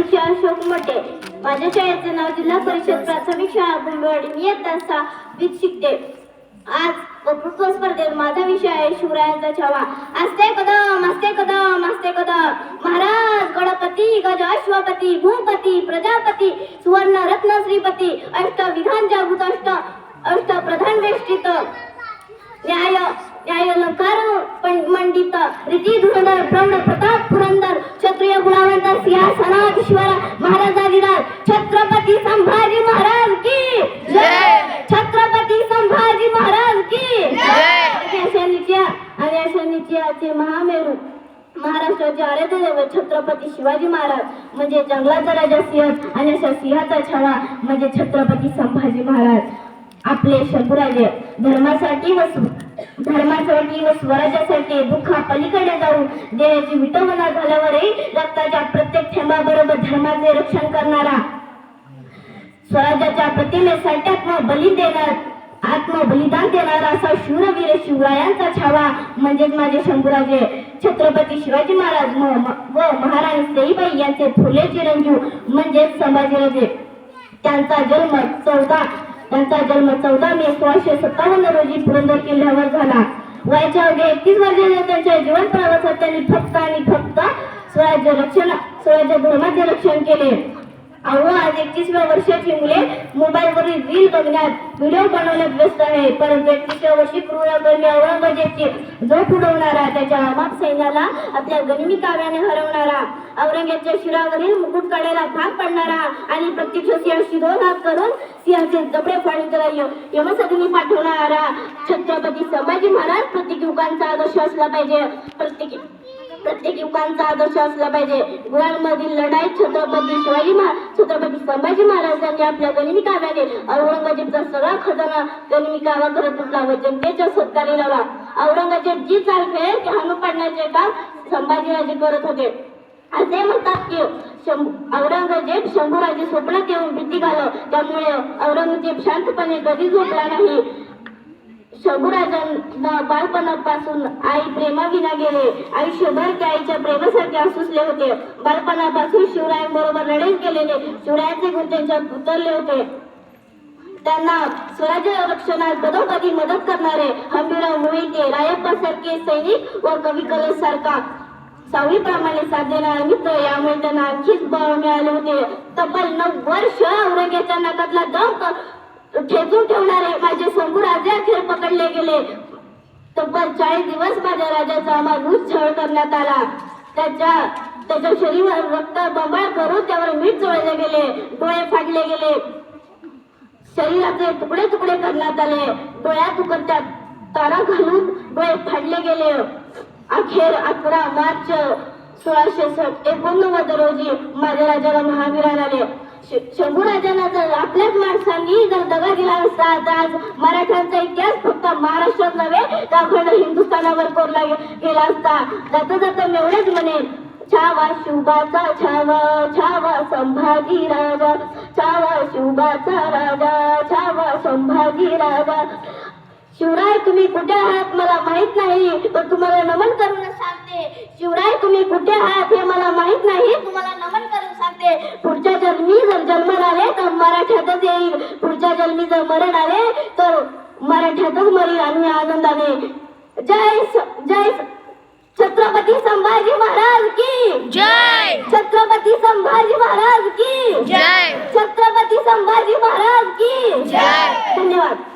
तुषार अशोक मटे माझ्या शाळेचे नाव जिल्हा परिषद प्राथमिक शाळा कुंभवाडी मी येत वीज शिकते. आज वक्तृत्व स्पर्धेत माझा विषय आहे शिवरायांचा छावा. असते कदम असते कदम असते कदम. महाराज गणपती गज अश्वपती भूपती प्रजापती सुवर्ण रत्न श्रीपती अष्ट विधान जागृत अष्ट अष्ट प्रधान वेष्टित. पण मंडित रीती धुरंधर प्रौढ प्रताप पुरंदर क्षत्रिय गुणावंत सिंहासनाधीश्वर महाराजाधिराज छत्रपती संभाजी महाराज की जय. छत्रपती संभाजी महाराज की जय. आणि महामेरू महाराष्ट्राचे आराध्य दैवत छत्रपती शिवाजी महाराज म्हणजे जंगलाचा राजा सिंह आणि अशा सिंहाचा छावा म्हणजे छत्रपती संभाजी महाराज आपले शंभूराजे धर्मासाठी व स्व- धर्मासाठी व स्वराज्यासाठी दुःखा पलीकडे जाऊन देण्याची विटंबना झाल्यावरही रक्ताच्या प्रत्येक थेंबाबरोबर धर्माचे रक्षण करणारा स्वराज्याच्या प्रतिमेसाठी आत्म बली देणार आत्मबलिदान देणारा असा शूरवीर शिवरायांचा छावा म्हणजेच माझे शंभूराजे छत्रपती शिवाजी महाराज व महाराणी सईबाई यांचे फुले चिरंजीव म्हणजेच संभाजीराजे. त्यांचा जन्म चौदा त्यांचा जन्म चौदा मे सोळाशे सत्तावन्न रोजी पुरंदर किल्ल्यावर झाला. वयाच्या अवघ्या एकतीस वर्षाच्या त्यांच्या जीवन प्रवासात त्यांनी फक्त आणि फक्त स्वराज्य रक्षण स्वराज्य धर्माचे रक्षण केले. अहो आज एकतीसव्या वर्षाची मुले मोबाईलवरील रील बघण्यात व्हिडिओ बनवण्यात व्यस्त आहे. परंतु एकतीसव्या वर्षी क्रूरकर्मी औरंगजेबची झोप उडवणारा त्याच्या अमाप सैन्याला आपल्या गनिमी काव्याने हरवणारा औरंगजेबच्या शिरावरील मुकुट काढायला भाग पडणारा आणि प्रत्यक्ष सिंहाशी दोन हात करून सिंहाचे जबडे फाडून त्याला यमसदीने पाठवणारा छत्रपती संभाजी महाराज प्रत्येक युगांचा आदर्श असला पाहिजे. प्रत्येक प्रत्येक युगांचा आदर्श असला पाहिजे. गुरांमधील लढाई छत्रपती शिवाजी महा छत्रपती संभाजी महाराजांनी आपल्या गनिमी काव्याने औरंगजेबचा सगळा खजाना गनिमी कावा करत सुटला व जनतेच्या सत्कारी लावा औरंगजेब जी चाल खेळ ते हाणून पाडण्याचे काम संभाजीराजे करत होते. असे म्हणतात की औरंगजेब शंभूराजे स्वप्नात येऊन भीती घाल त्यामुळे औरंगजेब शांतपणे कधी झोपला नाही. शंभूराजांना बालपणापासून आई प्रेमाविना गेले. आयुष्यभर त्या आईच्या प्रेमासाठी असूसले होते. बालपणापासून शिवरायांबरोबर लढेच गेलेले शिवरायांचे गुण त्यांच्यात उतरले होते. त्यांना स्वराज्य रक्षणात पदोपदी मदत करणारे हंबीराव मोहिते रायप्पा सारखे सैनिक व कवी कलश सारखा सावळीप्रमाणे साथ देणारा मित्र. यामुळे त्यांना आणखीच बळ मिळाले होते. तब्बल नऊ वर्ष औरंगजेबच्या नाकातला दम ठेचून ठेवणारे माझे शंभू राजे अखेर पकडले गेले. तब्बल चाळीस दिवस माझ्या राजाचा अमानुष छळ करण्यात आला. त्याच्या त्याच्या शरीरावर रक्त बंबाळ करून त्यावर मीठ चोळले गेले डोळे फाडले गेले. शरीराचे तुकडे तुकडे करण्यात आले. डोळ्यात उकडत्या तारा घालून डोळे फाडले गेले. अखेर अकरा मार्च सोळाशे स- एकोणनव्वद रोजी माझ्या राजाला महावीरान आले. शंभू राजांना जर आपल्याच माणसांनी जर दगा दिला असता तर आज मराठ्यांचा इतिहास फक्त महाराष्ट्र नव्हे हिंदुस्थानावर कोरला गेला असता जाता जाता मी एवढेच म्हणेन छावा शुभाचा छावा छावा संभाजी राजा छावा शुभाचा राजा छावा संभाजी राजा. शिवराय तुम्ही कुठे आहात मला माहीत नाही पण तुम्हाला नमन करून सांगते. शिवराय तुम्ही कुठे आहात हे मला माहीत नाही तुम्हाला नमन करून सांगते. पुढच्या जन्मी जर जन्म आले तर मराठ्यातच येईल. पुढच्या जन्मी जर मरण आले तर मराठ्यातच मरील आणि आनंदाने. जय जय छत्रपती संभाजी महाराज की. जय. छत्रपती संभाजी महाराज की. जय. छत्रपती संभाजी महाराज की. जय. धन्यवाद.